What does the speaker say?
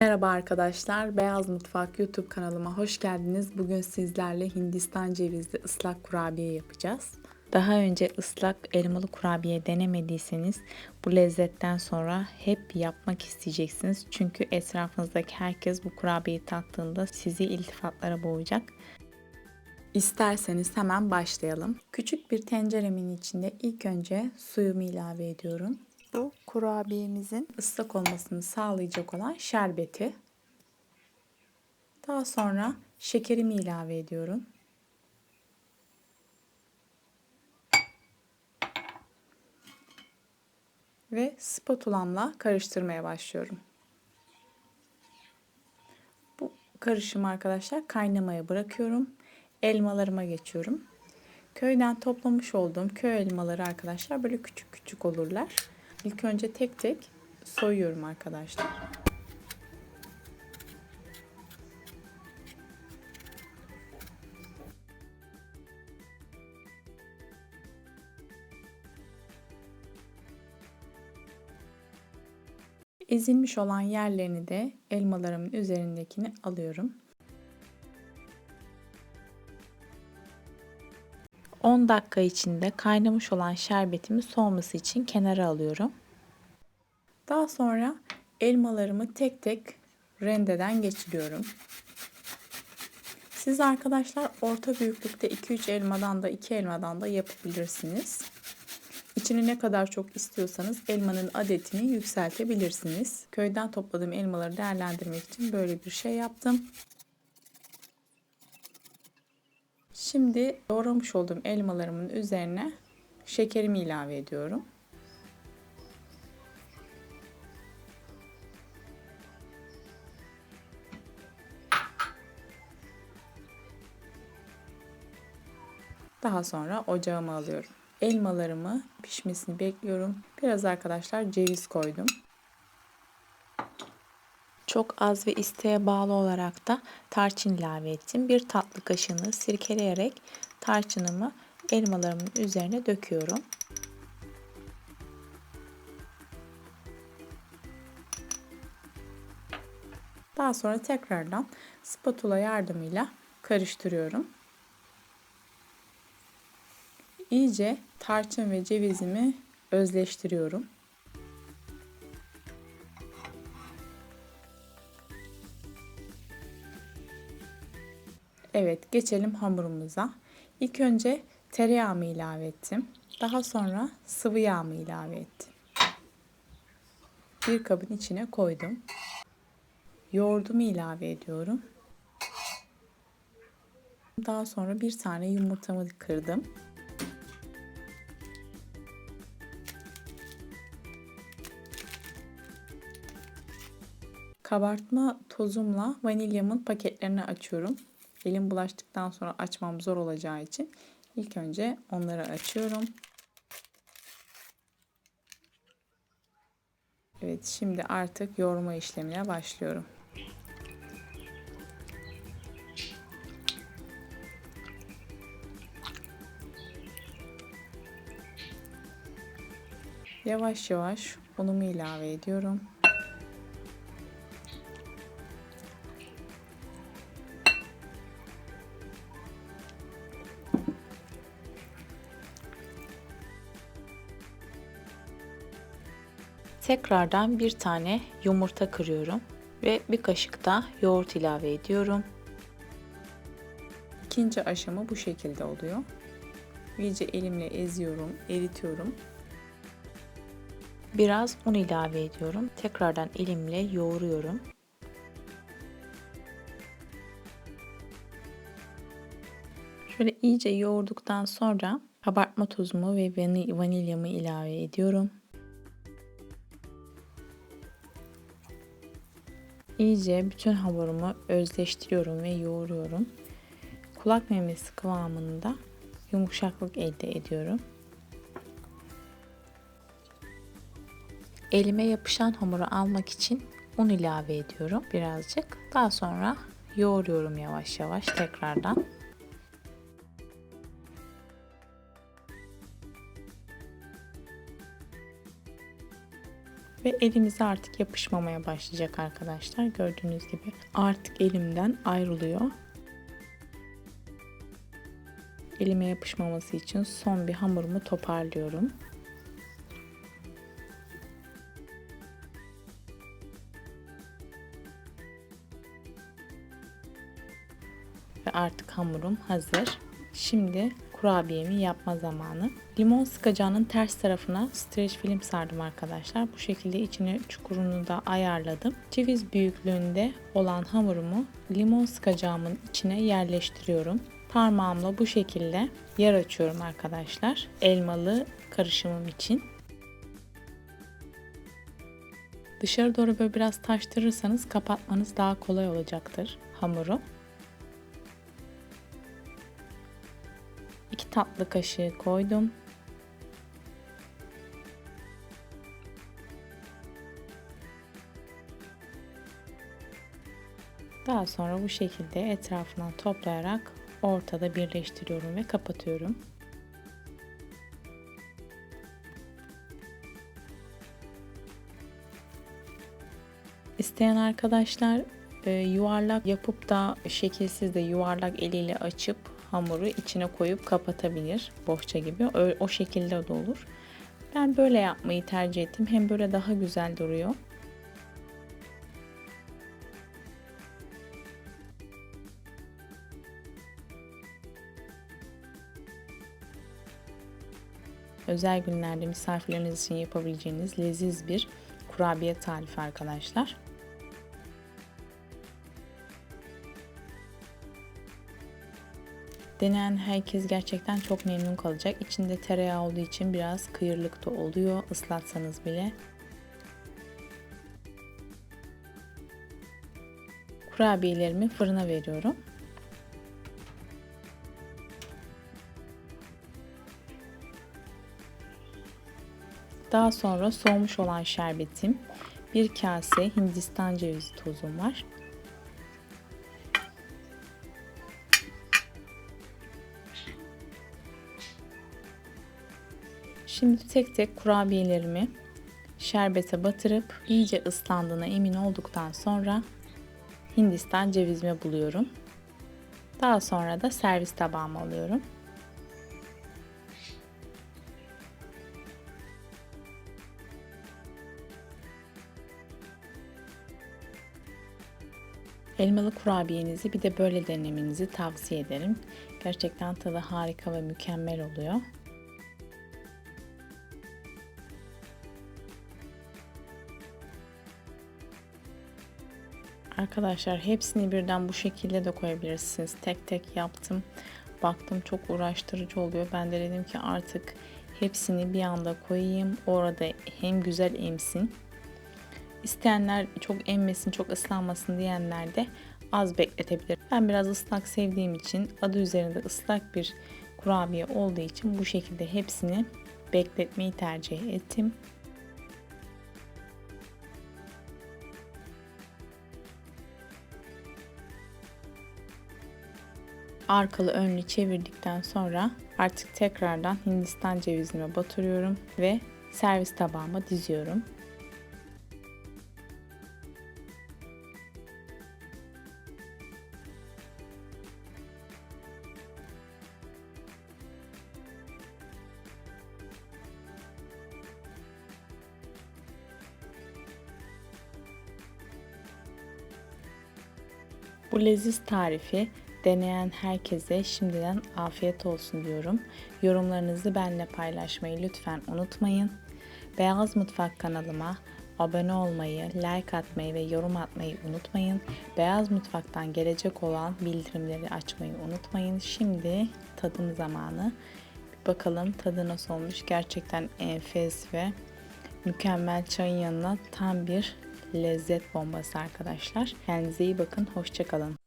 Merhaba arkadaşlar, Beyaz Mutfak YouTube kanalıma hoş geldiniz. Bugün sizlerle Hindistan cevizli ıslak kurabiye yapacağız. Daha önce ıslak elmalı kurabiye denemediyseniz bu lezzetten sonra hep yapmak isteyeceksiniz. Çünkü etrafınızdaki herkes bu kurabiyeyi tattığında sizi iltifatlara boğacak. İsterseniz hemen başlayalım. Küçük bir tenceremin içinde ilk önce suyumu ilave ediyorum. Bu kurabiyemizin ıslak olmasını sağlayacak olan şerbeti. Daha sonra şekerimi ilave ediyorum. Ve spatulamla karıştırmaya başlıyorum. Bu karışımı arkadaşlar kaynamaya bırakıyorum. Elmalarıma geçiyorum. Köyden toplamış olduğum köy elmaları arkadaşlar böyle küçük küçük olurlar. İlk önce tek tek soyuyorum arkadaşlar. Ezilmiş olan yerlerini de elmalarımın üzerindekini alıyorum. 10 dakika içinde kaynamış olan şerbetimi soğuması için kenara alıyorum. Daha sonra elmalarımı tek tek rendeden geçiriyorum. Siz arkadaşlar orta büyüklükte 2-3 elmadan da 2 elmadan da yapabilirsiniz. İçini ne kadar çok istiyorsanız elmanın adetini yükseltebilirsiniz. Köyden topladığım elmaları değerlendirmek için böyle bir şey yaptım. Şimdi doğramış olduğum elmalarımın üzerine şekerimi ilave ediyorum. Daha sonra ocağıma alıyorum. Elmalarımı pişmesini bekliyorum. Biraz arkadaşlar ceviz koydum. Çok az ve isteğe bağlı olarak da tarçın ilave ettim. Bir tatlı kaşığını sirkeleyerek tarçınımı elmalarımın üzerine döküyorum. Daha sonra tekrardan spatula yardımıyla karıştırıyorum. İyice tarçın ve cevizimi özleştiriyorum. Evet geçelim hamurumuza. İlk önce tereyağımı ilave ettim. Daha sonra sıvı yağımı ilave ettim. Bir kabın içine koydum. Yoğurdumu ilave ediyorum. Daha sonra bir tane yumurtamı kırdım. Kabartma tozumla vanilyamın paketlerini açıyorum. Elim bulaştıktan sonra açmam zor olacağı için ilk önce onları açıyorum. Evet şimdi artık yoğurma işlemine başlıyorum. Yavaş yavaş unumu ilave ediyorum. Tekrardan bir tane yumurta kırıyorum ve bir kaşık da yoğurt ilave ediyorum. İkinci aşama bu şekilde oluyor. İyice elimle eziyorum, eritiyorum. Biraz un ilave ediyorum. Tekrardan elimle yoğuruyorum. Şöyle iyice yoğurduktan sonra kabartma tozumu ve vanilyamı ilave ediyorum. İyice bütün hamurumu özleştiriyorum ve yoğuruyorum. Kulak memesi kıvamında yumuşaklık elde ediyorum. Elime yapışan hamuru almak için un ilave ediyorum birazcık. Daha sonra yoğuruyorum yavaş yavaş tekrardan. Ve elimize artık yapışmamaya başlayacak arkadaşlar. Gördüğünüz gibi artık elimden ayrılıyor. Elime yapışmaması için son bir hamurumu toparlıyorum. Ve artık hamurum hazır. Şimdi kurabiyemi yapma zamanı. Limon sıkacağının ters tarafına streç film sardım arkadaşlar. Bu şekilde içine çukurunu da ayarladım. Ceviz büyüklüğünde olan hamurumu limon sıkacağımın içine yerleştiriyorum. Parmağımla bu şekilde yer açıyorum arkadaşlar. Elmalı karışımım için. Dışarı doğru böyle biraz taştırırsanız kapatmanız daha kolay olacaktır hamuru. Tatlı kaşığı koydum. Daha sonra bu şekilde etrafından toplayarak ortada birleştiriyorum ve kapatıyorum. İsteyen arkadaşlar e, yuvarlak yapıp da şekilsiz de yuvarlak eliyle açıp hamuru içine koyup kapatabilir. Bohça gibi. O, o şekilde de olur. Ben böyle yapmayı tercih ettim. Hem böyle daha güzel duruyor. Özel günlerde misafirleriniz için yapabileceğiniz leziz bir kurabiye tarifi arkadaşlar. Deneyen herkes gerçekten çok memnun kalacak. İçinde tereyağı olduğu için biraz kıyırlık da oluyor ıslatsanız bile. Kurabiyelerimi fırına veriyorum. Daha sonra soğumuş olan şerbetim, bir kase Hindistan cevizi tozum var. Şimdi tek tek kurabiyelerimi şerbete batırıp iyice ıslandığına emin olduktan sonra Hindistan cevizimi buluyorum. Daha sonra da servis tabağıma alıyorum. Elmalı kurabiyenizi bir de böyle denemenizi tavsiye ederim. Gerçekten tadı harika ve mükemmel oluyor. Arkadaşlar hepsini birden bu şekilde de koyabilirsiniz. Tek tek yaptım. Baktım çok uğraştırıcı oluyor. Ben de dedim ki artık hepsini bir anda koyayım. Orada hem güzel emsin. İsteyenler çok emmesin, çok ıslanmasın diyenler de az bekletebilir. Ben biraz ıslak sevdiğim için adı üzerinde ıslak bir kurabiye olduğu için bu şekilde hepsini bekletmeyi tercih ettim. Arkalı önlü çevirdikten sonra artık tekrardan Hindistan cevizime batırıyorum ve servis tabağıma diziyorum. Bu leziz tarifi Deneyen herkese şimdiden afiyet olsun diyorum. Yorumlarınızı benimle paylaşmayı lütfen unutmayın. Beyaz Mutfak kanalıma abone olmayı, like atmayı ve yorum atmayı unutmayın. Beyaz Mutfak'tan gelecek olan bildirimleri açmayı unutmayın. Şimdi tadım zamanı. Bir bakalım tadı nasıl olmuş. Gerçekten enfes ve mükemmel çayın yanına tam bir lezzet bombası arkadaşlar. Kendinize iyi bakın. Hoşçakalın.